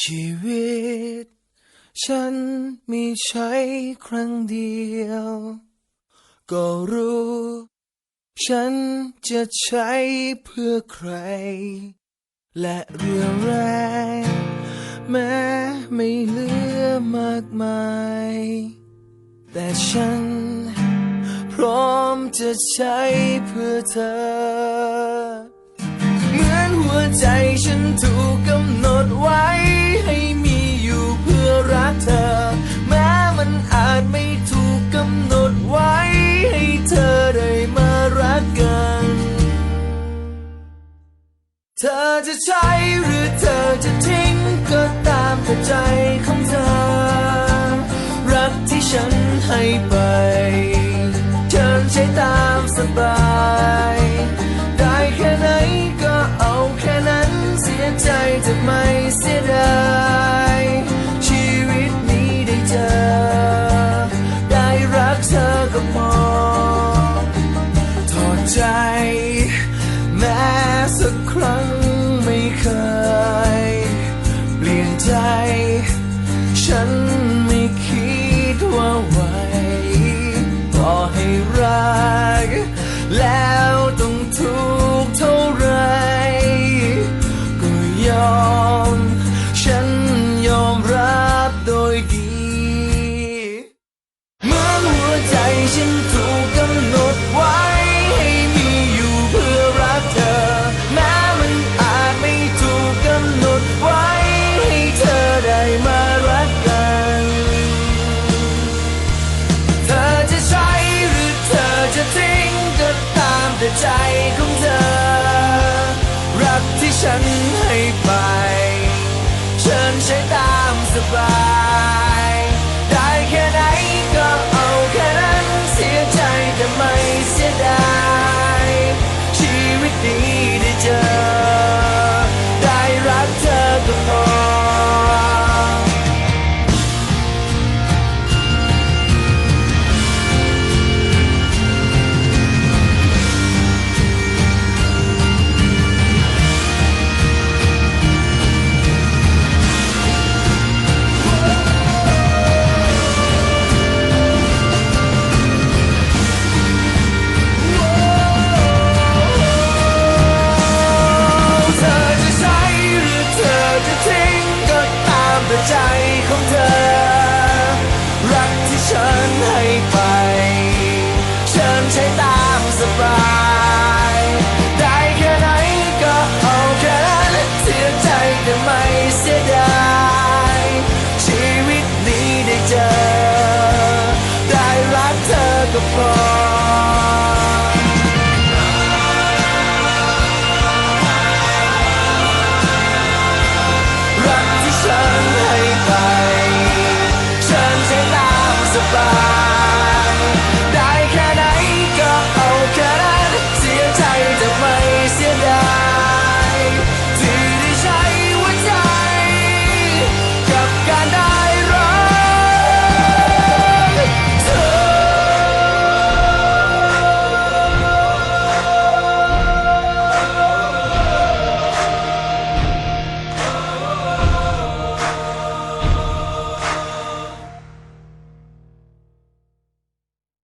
ชีวิต ฉันมีใช้ครั้งเดียว ก็รู้ ฉันจะใช้เพื่อใคร และเรียวแรงแม้ไม่เหลือมากมาย แต่ฉัน พร้อมจะใช้เพื่อเธอ เหมือนหัวใจฉันถูกกำหนดไว้ จะใช้หรือเธอจะทิ้งก็ตามแต่ใจของเธอ รักที่ฉันให้ไป ฉัน แต่ใจของเธอ รักที่ฉันให้ไป เชิญใช้ตามสบาย